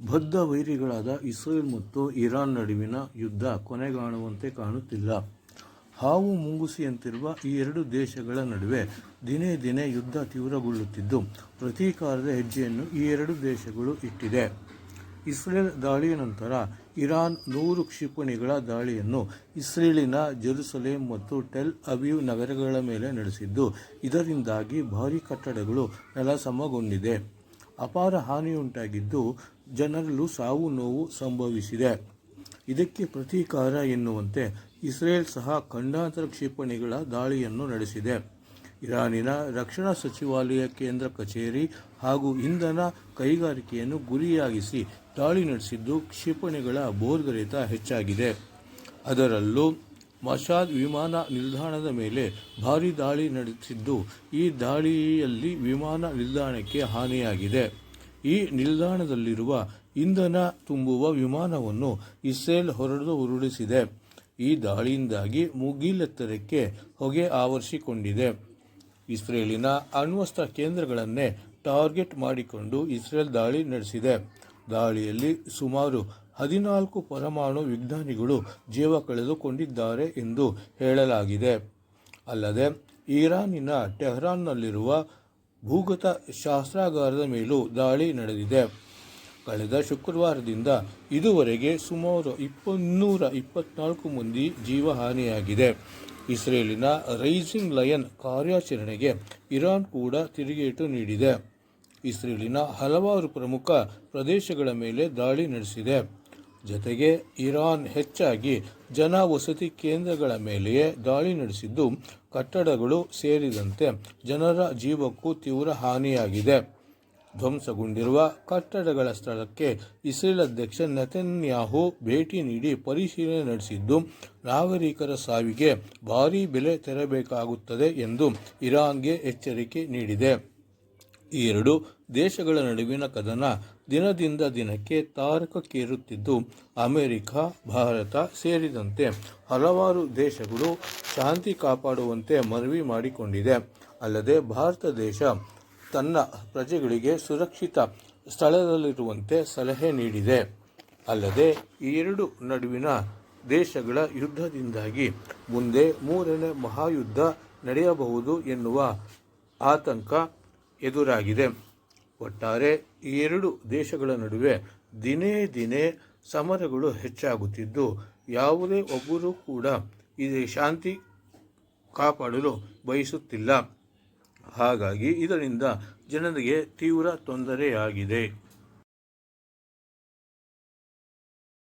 ಬದ್ಧ ವೈರಿಗಳಾದ ಇಸ್ರೇಲ್ ಮತ್ತು ಇರಾನ್ ನಡುವಿನ ಯುದ್ಧ ಕೊನೆಗಾಣುವಂತೆ ಕಾಣುತ್ತಿಲ್ಲ. ಹಾವು ಮುಂಗುಸಿಯಂತಿರುವ ಈ ಎರಡು ದೇಶಗಳ ನಡುವೆ ದಿನೇ ದಿನೇ ಯುದ್ಧ ತೀವ್ರಗೊಳ್ಳುತ್ತಿದ್ದು, ಪ್ರತೀಕಾರದ ಹೆಜ್ಜೆಯನ್ನು ಈ ಎರಡು ದೇಶಗಳು ಇಟ್ಟಿದೆ. ಇಸ್ರೇಲ್ ದಾಳಿಯ ನಂತರ ಇರಾನ್ ನೂರು ಕ್ಷಿಪಣಿಗಳ ದಾಳಿಯನ್ನು ಇಸ್ರೇಲಿನ ಜೆರುಸಲೇಂ ಮತ್ತು ಟೆಲ್ ಅವೀವ್ ನಗರಗಳ ಮೇಲೆ ನಡೆಸಿದ್ದು, ಇದರಿಂದಾಗಿ ಭಾರೀ ಕಟ್ಟಡಗಳು ನೆಲಸಮಗೊಂಡಿದೆ. ಅಪಾರ ಹಾನಿಯುಂಟಾಗಿದ್ದು ಜನರಲ್ಲೂ ಸಾವು ನೋವು ಸಂಭವಿಸಿದೆ. ಇದಕ್ಕೆ ಪ್ರತೀಕಾರ ಎನ್ನುವಂತೆ ಇಸ್ರೇಲ್ ಸಹ ಖಂಡಾಂತರ ಕ್ಷಿಪಣಿಗಳ ದಾಳಿಯನ್ನು ನಡೆಸಿದೆ. ಇರಾನಿನ ರಕ್ಷಣಾ ಸಚಿವಾಲಯ ಕೇಂದ್ರ ಕಚೇರಿ ಹಾಗೂ ಇಂಧನ ಕೈಗಾರಿಕೆಯನ್ನು ಗುರಿಯಾಗಿಸಿ ದಾಳಿ ನಡೆಸಿದ್ದು ಕ್ಷಿಪಣಿಗಳ ಬೋರ್ಗರಿತ ಹೆಚ್ಚಾಗಿದೆ. ಅದರಲ್ಲೂ ಮಶಾದ್ ವಿಮಾನ ನಿಲ್ದಾಣದ ಮೇಲೆ ಭಾರೀ ದಾಳಿ ನಡೆಸಿದ್ದು, ಈ ದಾಳಿಯಲ್ಲಿ ವಿಮಾನ ನಿಲ್ದಾಣಕ್ಕೆ ಹಾನಿಯಾಗಿದೆ. ಈ ನಿಲ್ದಾಣದಲ್ಲಿರುವ ಇಂಧನ ತುಂಬುವ ವಿಮಾನವನ್ನು ಇಸ್ರೇಲ್ ಹೊರಡು ಉರುಳಿಸಿದೆ. ಈ ದಾಳಿಯಿಂದಾಗಿ ಮುಗಿಲೆತ್ತರಕ್ಕೆ ಹೊಗೆ ಆವರಿಸಿಕೊಂಡಿದೆ. ಇಸ್ರೇಲಿನ ಅಣ್ವಸ್ತ್ರ ಕೇಂದ್ರಗಳನ್ನೇ ಟಾರ್ಗೆಟ್ ಮಾಡಿಕೊಂಡು ಇಸ್ರೇಲ್ ದಾಳಿ ನಡೆಸಿದೆ. ದಾಳಿಯಲ್ಲಿ ಸುಮಾರು ಹದಿನಾಲ್ಕು ಪರಮಾಣು ವಿಜ್ಞಾನಿಗಳು ಜೀವ ಕಳೆದುಕೊಂಡಿದ್ದಾರೆ ಎಂದು ಹೇಳಲಾಗಿದೆ. ಅಲ್ಲದೆ, ಇರಾನಿನ ಟೆಹ್ರಾನ್ನಲ್ಲಿರುವ ಭೂಗತ ಶಾಸ್ತ್ರಾಗಾರದ ಮೇಲೂ ದಾಳಿ ನಡೆದಿದೆ. ಕಳೆದ ಶುಕ್ರವಾರದಿಂದ ಇದುವರೆಗೆ ಸುಮಾರು ಇಪ್ಪನ್ನೂರ ಇಪ್ಪತ್ನಾಲ್ಕು ಮಂದಿ ಜೀವಹಾನಿಯಾಗಿದೆ. ಇಸ್ರೇಲಿನ ರೈಸಿಂಗ್ ಲಯನ್ ಕಾರ್ಯಾಚರಣೆಗೆ ಇರಾನ್ ಕೂಡ ತಿರುಗೇಟು ನೀಡಿದೆ. ಇಸ್ರೇಲಿನ ಹಲವಾರು ಪ್ರಮುಖ ಪ್ರದೇಶಗಳ ಮೇಲೆ ದಾಳಿ ನಡೆಸಿದೆ. ಜತೆಗೆ ಇರಾನ್ ಹೆಚ್ಚಾಗಿ ಜನ ವಸತಿ ಕೇಂದ್ರಗಳ ಮೇಲೆಯೇ ದಾಳಿ ನಡೆಸಿದ್ದು, ಕಟ್ಟಡಗಳು ಸೇರಿದಂತೆ ಜನರ ಜೀವಕ್ಕೂ ತೀವ್ರ ಹಾನಿಯಾಗಿದೆ. ಧ್ವಂಸಗೊಂಡಿರುವ ಕಟ್ಟಡಗಳ ಸ್ಥಳಕ್ಕೆ ಇಸ್ರೇಲ್ ಅಧ್ಯಕ್ಷ ನೆತನ್ಯಾಹು ಭೇಟಿ ನೀಡಿ ಪರಿಶೀಲನೆ ನಡೆಸಿದ್ದು, ನಾಗರಿಕರ ಸಾವಿಗೆ ಭಾರೀ ಬೆಲೆ ತೆರಬೇಕಾಗುತ್ತದೆ ಎಂದು ಇರಾನ್ಗೆ ಎಚ್ಚರಿಕೆ ನೀಡಿದೆ. ಈ ಎರಡು ದೇಶಗಳ ನಡುವಿನ ಕದನ ದಿನದಿಂದ ದಿನಕ್ಕೆ ತಾರಕಕ್ಕೇರುತ್ತಿದ್ದು, ಅಮೆರಿಕ, ಭಾರತ ಸೇರಿದಂತೆ ಹಲವಾರು ದೇಶಗಳು ಶಾಂತಿ ಕಾಪಾಡುವಂತೆ ಮನವಿ ಮಾಡಿಕೊಂಡಿದೆ. ಅಲ್ಲದೆ ಭಾರತ ದೇಶ ತನ್ನ ಪ್ರಜೆಗಳಿಗೆ ಸುರಕ್ಷಿತ ಸ್ಥಳದಲ್ಲಿರುವಂತೆ ಸಲಹೆ ನೀಡಿದೆ. ಅಲ್ಲದೆ ಈ ಎರಡು ನಡುವಿನ ದೇಶಗಳ ಯುದ್ಧದಿಂದಾಗಿ ಮುಂದೆ ಮೂರನೇ ಮಹಾಯುದ್ಧ ನಡೆಯಬಹುದು ಎನ್ನುವ ಆತಂಕ ಎದುರಾಗಿದೆ. ಒಟ್ಟಾರೆ ಈ ಎರಡು ದೇಶಗಳ ನಡುವೆ ದಿನೇ ದಿನೇ ಸಮರಗಳು ಹೆಚ್ಚಾಗುತ್ತಿದ್ದು, ಯಾವುದೇ ಒಬ್ಬರು ಕೂಡ ಇದು ಶಾಂತಿ ಕಾಪಾಡಲು ಬಯಸುತ್ತಿಲ್ಲ. ಹಾಗಾಗಿ ಇದರಿಂದ ಜನರಿಗೆ ತೀವ್ರ ತೊಂದರೆಯಾಗಿದೆ.